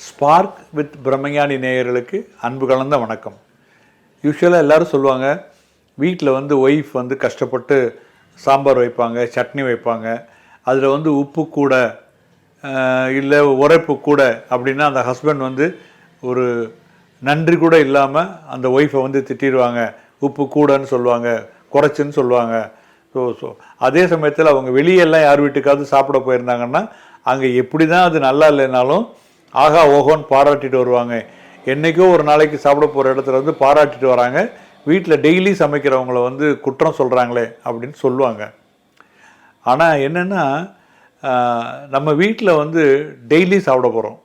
Spark with பிரம்மஞானி நேயர்களுக்கு அன்பு கலந்த வணக்கம். யூஸ்வலாக எல்லாரும் சொல்லுவாங்க வீட்டில் வந்து ஒய்ஃப் வந்து கஷ்டப்பட்டு சாம்பார் வைப்பாங்க சட்னி வைப்பாங்க அதில் வந்து உப்பு கூட இல்லை உரைப்பு கூட அப்படின்னா அந்த ஹஸ்பண்ட் வந்து ஒரு நன்றி கூட இல்லாமல் அந்த ஒய்ஃபை வந்து திட்டிடுவாங்க. உப்பு கூடன்னு சொல்லுவாங்க குறைச்சுன்னு சொல்லுவாங்க. ஸோ ஸோ அதே சமயத்தில் அவங்க வெளியெல்லாம் யார் வீட்டுக்காவது சாப்பிட போயிருந்தாங்கன்னா அங்கே எப்படி தான் அது நல்லா இல்லைனாலும் ஆகா ஓஹோன்னு பாராட்டிட்டு வருவாங்க. என்றைக்கோ ஒரு நாளைக்கு சாப்பிட போகிற இடத்துல வந்து பாராட்டிட்டு வராங்க. வீட்டில் டெய்லி சமைக்கிறவங்கள வந்து குற்றம் சொல்கிறாங்களே அப்படின்னு சொல்லுவாங்க. ஆனால் என்னென்னா நம்ம வீட்டில் வந்து டெய்லி சாப்பிட போகிறோம்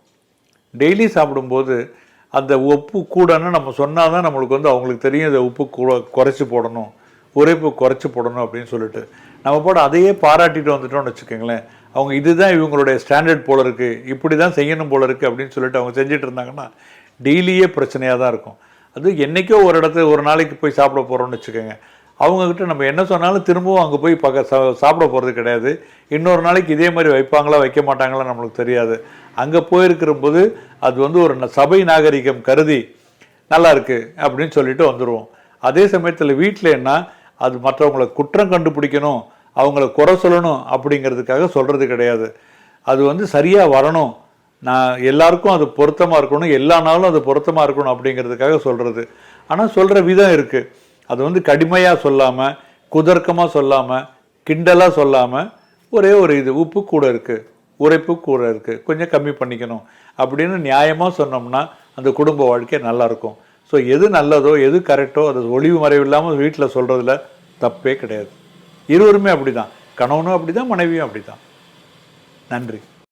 டெய்லி சாப்பிடும்போது அந்த உப்பு கூடன்னு நம்ம சொன்னால் தான் நம்மளுக்கு வந்து அவங்களுக்கு தெரியும் இந்த உப்பு கூட குறைச்சி போடணும். உரைப்பு குறைச்சி போடணும் அப்படின்னு சொல்லிட்டு. நம்ம போட அதையே பாராட்டிட்டு வந்துட்டோம்னு வச்சுக்கோங்களேன். அவங்க இதுதான் இவங்களுடைய ஸ்டாண்டர்ட் போல இருக்குது இப்படி தான் செய்யணும் போல இருக்குது அப்படின்னு சொல்லிட்டு அவங்க செஞ்சுட்டு இருந்தாங்கன்னா டெய்லியே பிரச்சனையாக தான் இருக்கும். அது என்றைக்கோ ஒரு இடத்துல ஒரு நாளைக்கு போய் சாப்பிட போகிறோம்னு வச்சுக்கோங்க. அவங்கக்கிட்ட நம்ம என்ன சொன்னாலும் திரும்பவும் அங்கே போய் பக்க சாப்பிட போகிறது கிடையாது. இன்னொரு நாளைக்கு இதே மாதிரி வைப்பாங்களா வைக்க மாட்டாங்களா நம்மளுக்கு தெரியாது. அங்கே போயிருக்கிற போது அது வந்து ஒரு சபை நாகரிகம் கருதி நல்லா இருக்குது அப்படின்னு சொல்லிட்டு வந்துடுவோம் அதே சமயத்தில் வீட்டில் என்ன அது மற்றவங்களை குற்றம் கண்டுபிடிக்கணும் அவங்கள குறை சொல்லணும் அப்படிங்கிறதுக்காக சொல்கிறது கிடையாது. அது வந்து சரியாக வரணும். நான் எல்லாருக்கும் அது பொருத்தமாக இருக்கணும் எல்லா நாளும் அது பொருத்தமாக இருக்கணும் அப்படிங்கிறதுக்காக சொல்கிறது ஆனால் சொல்கிற விதம் இருக்குது அது வந்து கடுமையாக சொல்லாமல் குதர்க்கமாக சொல்லாமல் கிண்டலாக சொல்லாமல் ஒரே ஒரு இது உப்பு கூட இருக்குது உரைப்பு கூட இருக்குது கொஞ்சம் கம்மி பண்ணிக்கணும் அப்படின்னு நியாயமாக சொன்னோம்னா அந்த குடும்ப வாழ்க்கை நல்லாயிருக்கும் ஸோ எது நல்லதோ எது கரெக்டோ அது ஒளிவு மறைவு இல்லாமல் வீட்டில் சொல்கிறதுல தப்பே கிடையாது. இருவருமே அப்படி தான் கணவனும் அப்படி தான் மனைவியும் அப்படி தான் நன்றி.